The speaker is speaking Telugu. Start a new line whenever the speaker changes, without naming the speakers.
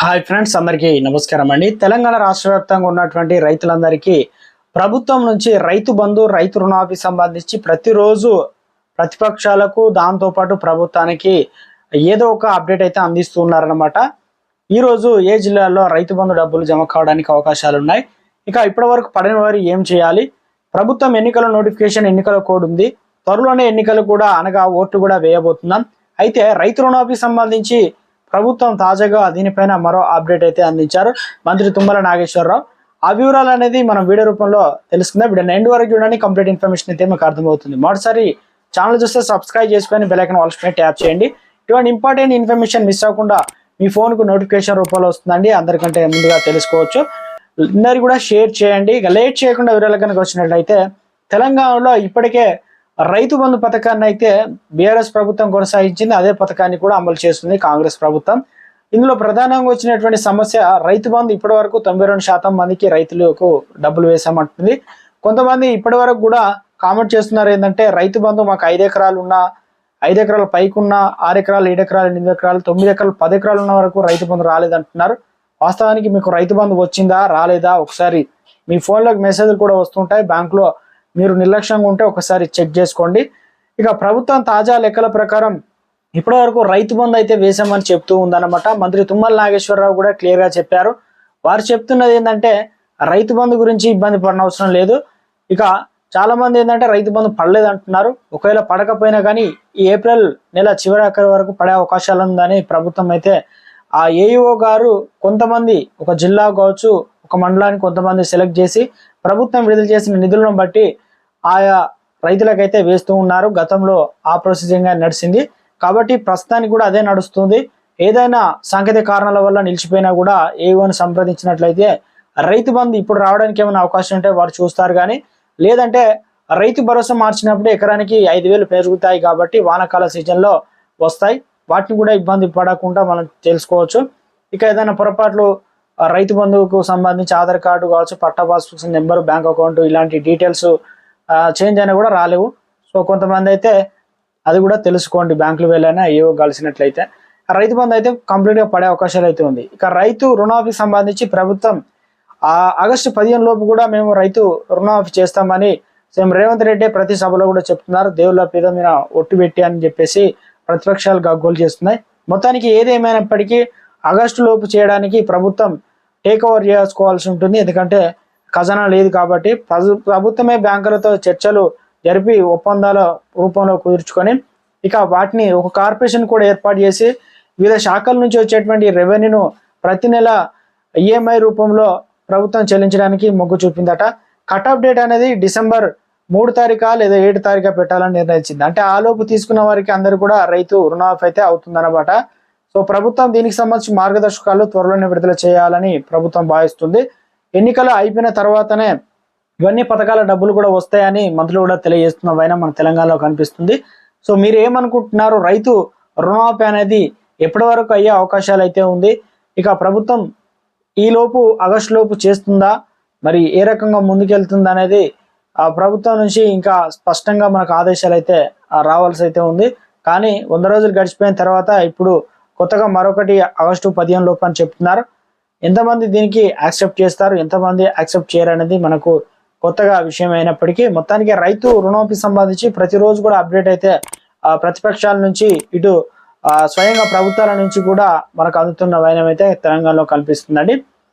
హాయ్ ఫ్రెండ్స్ అందరికీ నమస్కారం అండి. తెలంగాణ రాష్ట్ర వ్యాప్తంగా ఉన్నటువంటి రైతులందరికీ ప్రభుత్వం నుంచి రైతు బంధు రైతు రుణాఫీ సంబంధించి ప్రతిరోజు ప్రతిపక్షాలకు దాంతోపాటు ప్రభుత్వానికి ఏదో ఒక అప్డేట్ అయితే అందిస్తూ ఉన్నారనమాట ఈరోజు ఏ జిల్లాలో రైతు బంధు డబ్బులు జమ కావడానికి అవకాశాలు ఉన్నాయి? ఇక ఇప్పటి వరకు పడిన వారు ఏం చేయాలి? ప్రభుత్వం ఎన్నికల నోటిఫికేషన్ ఎన్నికల కోడ్ ఉంది. త్వరలోనే ఎన్నికలు కూడా అనగా ఓట్లు కూడా వేయబోతున్నాం. అయితే రైతు రుణాఫీ సంబంధించి ప్రభుత్వం తాజాగా దీనిపైన మరో అప్డేట్ అయితే అందించారు. మంత్రి తుమ్మల నాగేశ్వరరావు. ఆ వివరాలు అనేది మనం వీడియో రూపంలో తెలుసుకుందాం. వీడియో ఎండ్ వరకు చూడండి. కంప్లీట్ ఇన్ఫర్మేషన్ అయితే మీకు అర్థమవుతుంది. మొదటిసారి ఛానల్ చూస్తే సబ్స్క్రైబ్ చేసుకొని బెలైకన్ ఐకన్ ఆల్స్ ట్యాప్ చేయండి. ఇటువంటి ఇంపార్టెంట్ ఇన్ఫర్మేషన్ మిస్ అవ్వకుండా మీ ఫోన్కు నోటిఫికేషన్ రూపంలో వస్తుందండి. అందరికంటే ముందుగా తెలుసుకోవచ్చు. అందరు కూడా షేర్ చేయండి. ఇక లేట్ చేయకుండా వివరాలు కనుక వచ్చినట్లయితే తెలంగాణలో ఇప్పటికే రైతు బంధు పథకాన్ని అయితే బీఆర్ఎస్ ప్రభుత్వం కొనసాగించింది అదే పథకాన్ని కూడా అమలు చేస్తుంది కాంగ్రెస్ ప్రభుత్వం. ఇందులో ప్రధానంగా వచ్చినటువంటి సమస్య రైతు బంధు ఇప్పటి వరకు తొంభై రెండు శాతం మందికి రైతులకు డబ్బులు వేసామంటుంది కొంతమంది ఇప్పటి వరకు కూడా కామెంట్ చేస్తున్నారు ఏంటంటే రైతు బంధు మాకు ఐదు ఎకరాలు ఉన్నా ఐదు ఎకరాల పైకి ఉన్న ఆరు ఎకరాలు ఏడు ఎకరాలు ఎనిమిది ఎకరాలు తొమ్మిది ఎకరాలు పది ఎకరాలు ఉన్న వరకు రైతు బంధు రాలేదంటున్నారు. వాస్తవానికి మీకు రైతు బంధు వచ్చిందా రాలేదా? ఒకసారి మీ ఫోన్లోకి మెసేజ్లు కూడా వస్తుంటాయి. బ్యాంకులో మీరు నిర్లక్ష్యంగా ఉంటే ఒకసారి చెక్ చేసుకోండి. ఇక ప్రభుత్వం తాజా లెక్కల ప్రకారం ఇప్పటి వరకు రైతు బంధు అయితే వేసామని చెప్తూ ఉందన్నమాట. మంత్రి తుమ్మల నాగేశ్వరరావు కూడా క్లియర్గా చెప్పారు. వారు చెప్తున్నది ఏంటంటే రైతు బంధు గురించి ఇబ్బంది పడిన అవసరం లేదు. ఇక చాలా మంది ఏంటంటే రైతు బంధు పడలేదు అంటున్నారు ఒకవేళ పడకపోయినా కానీ ఈ ఏప్రిల్ నెల చివరి ఆఖరి వరకు పడే అవకాశాలు ఉందని ప్రభుత్వం అయితే ఆ ఏఈఓ గారు కొంతమంది ఒక జిల్లా కావచ్చు ఒక మండలానికి కొంతమంది సెలెక్ట్ చేసి ప్రభుత్వం విడుదల చేసిన నిధులను బట్టి ఆయా రైతులకైతే వేస్తూ ఉన్నారు. గతంలో ఆ ప్రొసీజింగ్ నడిచింది. కాబట్టి ప్రస్తుతానికి కూడా అదే నడుస్తుంది. ఏదైనా సాంకేతిక కారణాల వల్ల నిలిచిపోయినా కూడా ఏవోని సంప్రదించినట్లయితే రైతు బంధు ఇప్పుడు రావడానికి ఏమైనా అవకాశం ఉంటే వారు చూస్తారు కానీ లేదంటే రైతు భరోసా మార్చినప్పుడు ఎకరానికి ఐదు వేలు పెరుగుతాయి కాబట్టి వానకాల సీజన్లో వస్తాయి. వాటిని కూడా ఇబ్బంది పడకుండా మనం తెలుసుకోవచ్చు. ఇక ఏదైనా పొరపాట్లు రైతు బంధువుకు సంబంధించి ఆధార్ కార్డు కావచ్చు patta passbook number bank account ఇలాంటి డీటెయిల్స్ చేంజ్ అయినా కూడా రాలేవు. సో కొంతమంది అయితే అది కూడా తెలుసుకోండి బ్యాంకులు వెళ్ళైనా ఏవో కలిసినట్లయితే. ఆ రైతు బంధు అయితే కంప్లీట్గా పడే అవకాశాలు అయితే ఉంది. ఇక రైతు రుణాఫీ సంబంధించి ప్రభుత్వం ఆ ఆగస్టు పదిహేను లోపు కూడా మేము రైతు రుణమాఫీ చేస్తామని సీఎం రేవంత్ రెడ్డి ప్రతి సభలో కూడా చెప్తున్నారు. దేవుళ్ళ పేద మీద ఒట్టు పెట్టి అని చెప్పేసి ప్రతిపక్షాలు గగ్గోలు చేస్తున్నాయి. మొత్తానికి ఏదేమైనప్పటికీ ఆగస్టు లోపు చేయడానికి ప్రభుత్వం టేక్ ఓవర్ చేసుకోవాల్సి ఉంటుంది. ఎందుకంటే ఖజానా లేదు కాబట్టి ప్రభుత్వమే బ్యాంకులతో చర్చలు జరిపి ఒప్పందాల రూపంలో కుదుర్చుకొని ఇక వాటిని ఒక కార్పొరేషన్ కూడా ఏర్పాటు చేసి వివిధ శాఖల నుంచి వచ్చేటువంటి రెవెన్యూను ప్రతి నెల ఈఎంఐ రూపంలో ప్రభుత్వం చెల్లించడానికి మొగ్గు చూపిందట. కట్ ఆఫ్ డేట్ అనేది డిసెంబర్ మూడు తారీఖా లేదా ఏడు తారీఖా పెట్టాలని నిర్ణయించింది. అంటే ఆలోపు తీసుకున్న వారికి అందరు కూడా రైతు రుణమాఫీ అయితే అవుతుందన్నమాట. సో ప్రభుత్వం దీనికి సంబంధించి మార్గదర్శకాలు త్వరలోనే విడుదల చేయాలని ప్రభుత్వం భావిస్తుంది. ఎన్నికలు అయిపోయిన తర్వాతనే ఇవన్నీ పథకాల డబ్బులు కూడా వస్తాయని మంత్రులు కూడా తెలియజేస్తున్న వైన మన తెలంగాణలో కనిపిస్తుంది. సో మీరు ఏమనుకుంటున్నారు రైతు రుణమాఫీ అనేది ఎప్పటి వరకు అయ్యే అవకాశాలు అయితే ఉంది? ఇక ప్రభుత్వం ఈ లోపు ఆగస్టు లోపు చేస్తుందా? మరి ఏ రకంగా ముందుకెళ్తుంది అనేది ఆ ప్రభుత్వం నుంచి ఇంకా స్పష్టంగా మనకు ఆదేశాలు అయితే రావాల్సి అయితే ఉంది. కానీ వంద రోజులు గడిచిపోయిన తర్వాత ఇప్పుడు కొత్తగా మరొకటి ఆగస్టు పదిహేను లోపు అని చెప్తున్నారు. ఎంతమంది దీనికి యాక్సెప్ట్ చేస్తారు ఎంతమంది యాక్సెప్ట్ చేయరు అనేది మనకు కొత్తగా విషయం అయినప్పటికీ మొత్తానికి రైతు రుణమాఫీ సంబంధించి ప్రతిరోజు కూడా అప్డేట్ అయితే ప్రతిపక్షాల నుంచి ఇటు స్వయంగా ప్రభుత్వాల నుంచి కూడా మనకు అందుతున్న వైనం అయితే తెలంగాణలో కనిపిస్తుందండి